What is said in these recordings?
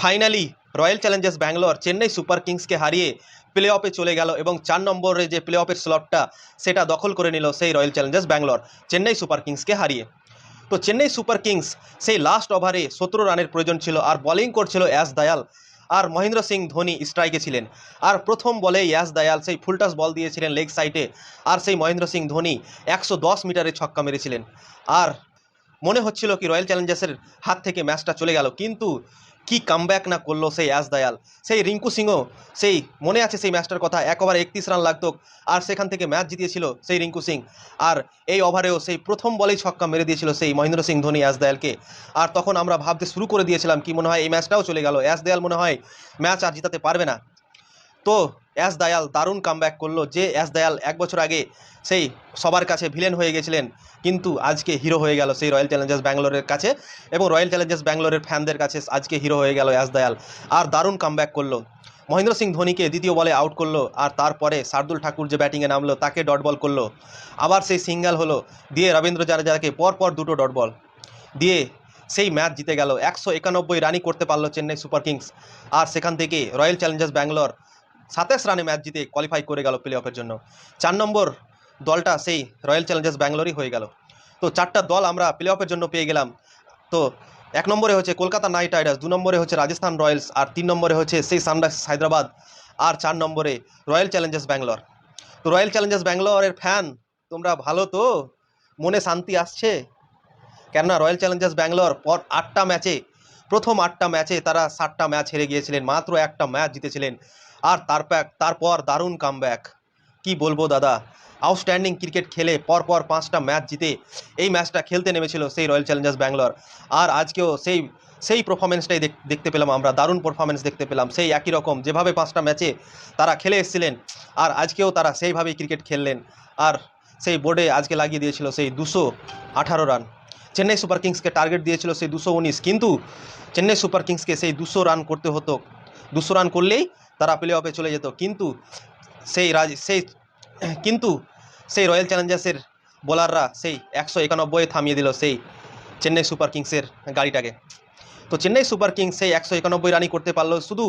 Finally royal challengers Bangalore Chennai super কিংসকে হারিয়ে play অফে চলে গেল এবং চার নম্বরে যে প্লে অফের স্লটটা সেটা দখল করে নিল সেই royal challengers Bangalore, Chennai super কিংসকে হারিয়ে। তো চেন্নাই সুপার কিংস সেই লাস্ট ওভারে সতেরো রানের প্রয়োজন ছিল আর বোলিং করছিল অ্যাস দয়াল আর মহেন্দ্র সিং ধোনি স্ট্রাইকে ছিলেন। আর প্রথম বলে ইয়াস দয়াল সেই ফুলটাস বল দিয়েছিলেন লেগ সাইডে আর সেই মহেন্দ্র সিং ধোনি একশো দশ মিটারে ছক্কা মেরেছিলেন। আর মনে হচ্ছিল কি রয়্যাল চ্যালেঞ্জার্সের হাত থেকে ম্যাচটা চলে গেল। কিন্তু কি কামব্যাক না করল সেই অ্যাস দয়াল সেই রিঙ্কু সিংও, সেই মনে আছে সেই ম্যাচটার কথা? এক ওভারে একত্রিশ রান লাগতো। আর সেখান থেকে ম্যাচ জিতিয়েছিল সেই রিঙ্কু সিং। আর এই ওভারেও সেই প্রথম বলেই ছক্কা মেরে দিয়েছিল সেই মহেন্দ্র সিং ধোনি অ্যাস দয়ালকে আর তখন আমরা ভাবতে শুরু করে দিয়েছিলাম কি মনে হয় এই ম্যাচটাও চলে গেল। অ্যাস দয়াল মনে হয় ম্যাচ আর জিতাতে পারবে না। তো অ্যাস দয়াল দারুণ কামব্যাক করল, যে অ্যাস দয়াল এক বছর আগে সেই সবার কাছে ভিলেন হয়ে গেছিলেন, কিন্তু আজকে হিরো হয়ে গেল সেই রয়্যাল চ্যালেঞ্জার্স ব্যাঙ্গালোরের কাছে এবং রয়্যাল চ্যালেঞ্জার্স ব্যাঙ্গালোরের ফ্যানদের কাছে আজকে হিরো হয়ে গেল অ্যাস দয়াল। আর দারুণ কামব্যাক করল। মহেন্দ্র সিং ধোনিকে দ্বিতীয় বলে আউট করল, আর তারপরে শার্দুল ঠাকুর যে ব্যাটিংয়ে নামলো, তাকে ডট বল করল। আবার সেই সিঙ্গেল হলো, দিয়ে রবীন্দ্র জাদেজাকে পরপর দুটো ডট বল দিয়ে সেই ম্যাচ জিতে গেল। একশো একানব্বই রানই করতে পারল চেন্নাই সুপার কিংস। আর সেখান থেকে রয়্যাল চ্যালেঞ্জার্স ব্যাঙ্গালোর সাতাশ রানে ম্যাচ জিতে কোয়ালিফাই করে গেল প্লে অফের জন্য। চার নম্বর দলটা সেই রয়্যাল চ্যালেঞ্জার্স ব্যাঙ্গালোরই হয়ে গেল। তো চারটা দল আমরা প্লে অফের জন্য পেয়ে গেলাম। তো এক নম্বরে হচ্ছে কলকাতা নাইট রাইডার্স, দু নম্বরে হচ্ছে রাজস্থান রয়্যালস, আর তিন নম্বরে হচ্ছে সেই সানরাইজ হায়দ্রাবাদ, আর চার নম্বরে রয়্যাল চ্যালেঞ্জার্স ব্যাঙ্গালোর তো রয়্যাল চ্যালেঞ্জার্স ব্যাঙ্গালোরের ফ্যান তোমরা ভালো তো? মনে শান্তি আসছে? কেননা রয়্যাল চ্যালেঞ্জার্স ব্যাঙ্গালোর পর আটটা ম্যাচে, প্রথম আটটা ম্যাচে তারা সাতটা ম্যাচ হেরে গিয়েছিলেন, মাত্র একটা ম্যাচ জিতেছিলেন। আর তারপর তারপর দারুণ কামব্যাক কি বলব দাদা? আউটস্ট্যান্ডিং ক্রিকেট খেলে পরপর পাঁচটা ম্যাচ জিতে এই ম্যাচটা খেলতে নেমেছিল সেই রয়্যাল চ্যালেঞ্জার্স ব্যাঙ্গালোর আর আজকেও সেই সেই পারফরমেন্সটাই দেখ- দেখতে পেলাম আমরা, দারুণ পারফরমেন্স দেখতে পেলাম। সেই একই রকম, যেভাবে পাঁচটা ম্যাচে তারা খেলে এসেছিলেন, আর আজকেও তারা সেইভাবেই ক্রিকেট খেললেন। আর সেই বোর্ডে আজকে লাগিয়ে দিয়েছিল সেই দুশো আঠারো রান চেন্নাই সুপার কিংসকে টার্গেট দিয়েছিল সেই দুশো উনিশ, কিন্তু চেন্নাই সুপার কিংসকে সেই দুশো রান করতে হতো। দুশো রান করলেই তারা প্লে অফে চলে যেত। কিন্তু সেই রাজ সেই কিন্তু সেই রয়্যাল চ্যালেঞ্জার্সের বোলাররা সেই একশো একানব্বই থামিয়ে দিল সেই চেন্নাই সুপার কিংসের গাড়িটাকে। তো চেন্নাই সুপার কিংস সেই একশো একানব্বই রানই করতে পারল। শুধু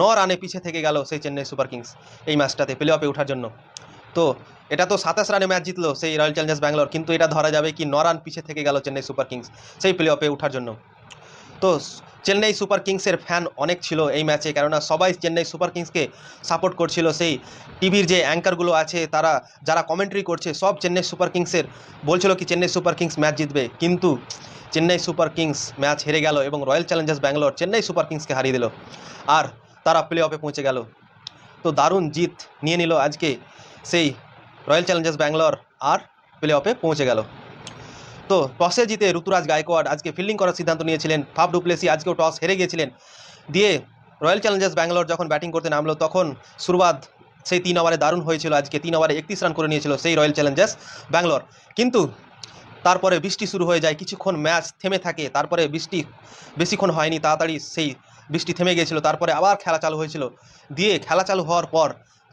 ন রানে পিছে থেকে গেল সেই চেন্নাই সুপার কিংস এই ম্যাচটাতে প্লে অফে ওঠার জন্য। তো এটা তো সাতাশ রানে ম্যাচ জিতলো সেই রয়্যাল চ্যালেঞ্জার্স ব্যাঙ্গালোর কিন্তু এটা ধরা যাবে কি ন রান পিছে থেকে গেল চেন্নাই সুপার কিংস সেই প্লে অফে ওঠার জন্য। তো চেন্নাই সুপার কিংসের ফ্যান অনেক ছিল এই ম্যাচে, কেননা সবাই চেন্নাই সুপার কিংসকে সাপোর্ট করছিল। সেই টিভির যে অ্যাঙ্কারগুলো আছে, তারা যারা কমেন্ট্রি করছে, সব চেন্নাই সুপার কিংসের বলছিল কি চেন্নাই সুপার কিংস ম্যাচ জিতবে। কিন্তু চেন্নাই সুপার কিংস ম্যাচ হেরে গেল এবং royal challengers Bangalore Chennai super কিংসকে হারিয়ে দিল আর তারা প্লে অফে পৌঁছে গেল। তো দারুণ জিত নিয়ে নিল আজকে সেই রয়্যাল চ্যালেঞ্জার্স ব্যাঙ্গালোর আর প্লে অফে পৌঁছে গেল। তো টসে জিতে ঋতুরাজ গায়কোয়াড় আজকে ফিল্ডিং করার সিদ্ধান্ত নিয়েছিলেন। ফাফ ডুপ্লেসি আজকেও টস হেরে গিয়েছিলেন। দিয়ে রয়্যাল চ্যালেঞ্জার্স ব্যাঙ্গালোর যখন ব্যাটিং করতে নামলো, তখন শুরুয়াত সেই তিন ওভারে দারুণ হয়েছিল। আজকে তিন ওভারে একত্রিশ রান করে নিয়েছিল সেই রয়্যাল চ্যালেঞ্জার্স ব্যাঙ্গালোর। কিন্তু তারপরে বৃষ্টি শুরু হয়ে যায়, কিছুক্ষণ ম্যাচ থেমে থাকে, তারপরে বৃষ্টি বেশিক্ষণ হয়নি, তাড়াতাড়ি সেই বৃষ্টি থেমে গিয়েছিল, তারপরে আবার খেলা চালু হয়েছিল। দিয়ে খেলা চালু হওয়ার পর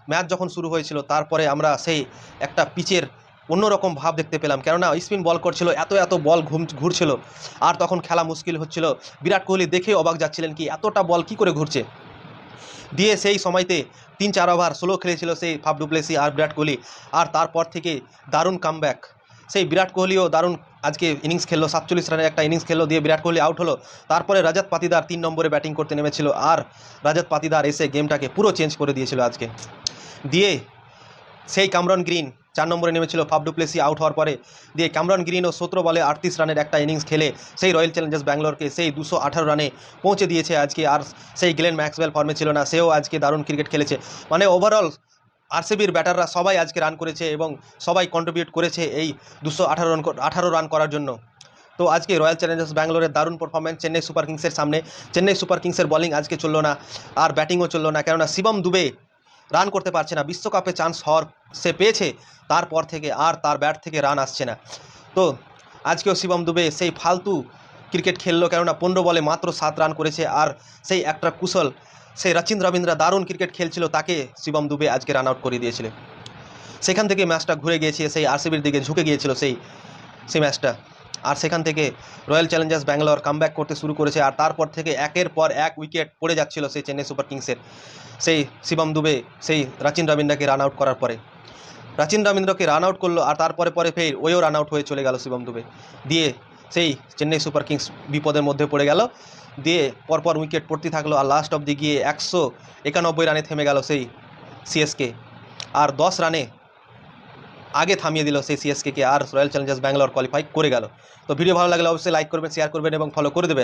ম্যাচ যখন শুরু হয়েছিল, তারপরে আমরা সেই একটা পিচের অন্যরকম ভাব দেখতে পেলাম। কেননা স্পিন বল করছিল, এত এত বল ঘুম ঘুরছিল। আর তখন খেলা মুশকিল হচ্ছিল। বিরাট কোহলি দেখে অবাক যাচ্ছিলেন কি, এতটা বল কি করে ঘুরছে? দিয়ে সেই সময়তে তিন চার ওভার স্লো খেলেছিল সেই ফাফ ডুপ্লেসি আর বিরাট কোহলি। আর তারপর থেকে দারুণ কামব্যাক সেই বিরাট কোহলিও দারুণ আজকে ইনিংস খেললো, সাতচল্লিশ রানের একটা ইনিংস খেললো, দিয়ে বিরাট কোহলি আউট হলো। তারপরে রাজাত পাতিদার তিন নম্বরে ব্যাটিং করতে নেমেছিল। আর রাজাত পাতিদার এসে গেমটাকে পুরো চেঞ্জ করে দিয়েছিল আজকে। দিয়ে সেই কামরন গ্রিন, চার নম্বরে নেমেছিল ফাফ ডুপ্লেসি আউট হওয়ার পরে দিয়ে কামরন গ্রিন ও সতেরো বলে আটত্রিশ রানের একটা ইনিংস খেলে সেই রয়্যাল চ্যালেঞ্জার্স ব্যাঙ্গালোরকে সেই দুশো আঠারো রানে পৌঁছে দিয়েছে আজকে। আর সেই গ্লেন ম্যাক্সওয়েল ফর্মে ছিল না, সেও আজকে দারুণ ক্রিকেট খেলেছে। মানে ওভারঅল আরসিবির ব্যাটাররা সবাই আজকে রান করেছে এবং সবাই কন্ট্রিবিউট করেছে এই দুশো আঠারো রান আঠারো রান করার জন্য। তো আজকে রয়্যাল চ্যালেঞ্জার্স ব্যাঙ্গালোরের দারুণ পারফরমেন্স চেন্নাই সুপার কিংসের সামনে। চেন্নাই সুপার কিংসের বলিং আজকে চলল না, আর ব্যাটিংও চলল না। কেননা শিবম দুবে রান করতে পারছে না। বিশ্বকাপে চান্স হওয়ার সে পেয়েছে, তারপর থেকে আর তার ব্যাট থেকে রান আসছে না। তো আজকেও শিবম দুবে সেই ফালতু ক্রিকেট খেললো, কেননা পনেরো বলে মাত্র সাত রান করেছে আর সেই একটা কুশল, সেই রচিন রবীন্দ্রা দারুণ ক্রিকেট খেলছিল, তাকে শিবম দুবে আজকে রান আউট করে দিয়েছিল। সেখান থেকে ম্যাচটা ঘুরে গিয়েছে, সেই আরসিবির দিকে ঝুঁকে গিয়েছিল সেই সেই ম্যাচটা আর সেখান থেকে রয়্যাল চ্যালেঞ্জার্স ব্যাঙ্গালোর কামব্যাক করতে শুরু করেছে আর তারপর থেকে একের পর এক উইকেট পড়ে যাচ্ছিল সেই চেন্নাই সুপার কিংসের। সেই শিবম দুবে, সেই রাচিন রবীন্দ্রকে রান আউট করার পরে। রাচিন রবীন্দ্রকে রান আউট করল আর তারপরে পরে ফের ওইও রান আউট হয়ে চলে গেল শিবম দুবে। দিয়ে সেই চেন্নাই সুপার কিংস বিপদের মধ্যে পড়ে গেল। দিয়ে পরপর উইকেট পড়তে থাকল আর লাস্ট অবধি গিয়ে একশো একানব্বই রানে থেমে গেল সেই সিএসকে আর দশ রানে আগে থামিয়ে দিল সেই সিএসকে আর রয়্যাল চ্যালেঞ্জার্স ব্যাঙ্গালোর কোয়ালিফাই করে গেল। তো ভিডিও ভালো লাগলে অবশ্যই লাইক করবেন শেয়ার করবেন এবং ফলো করে দেবেন।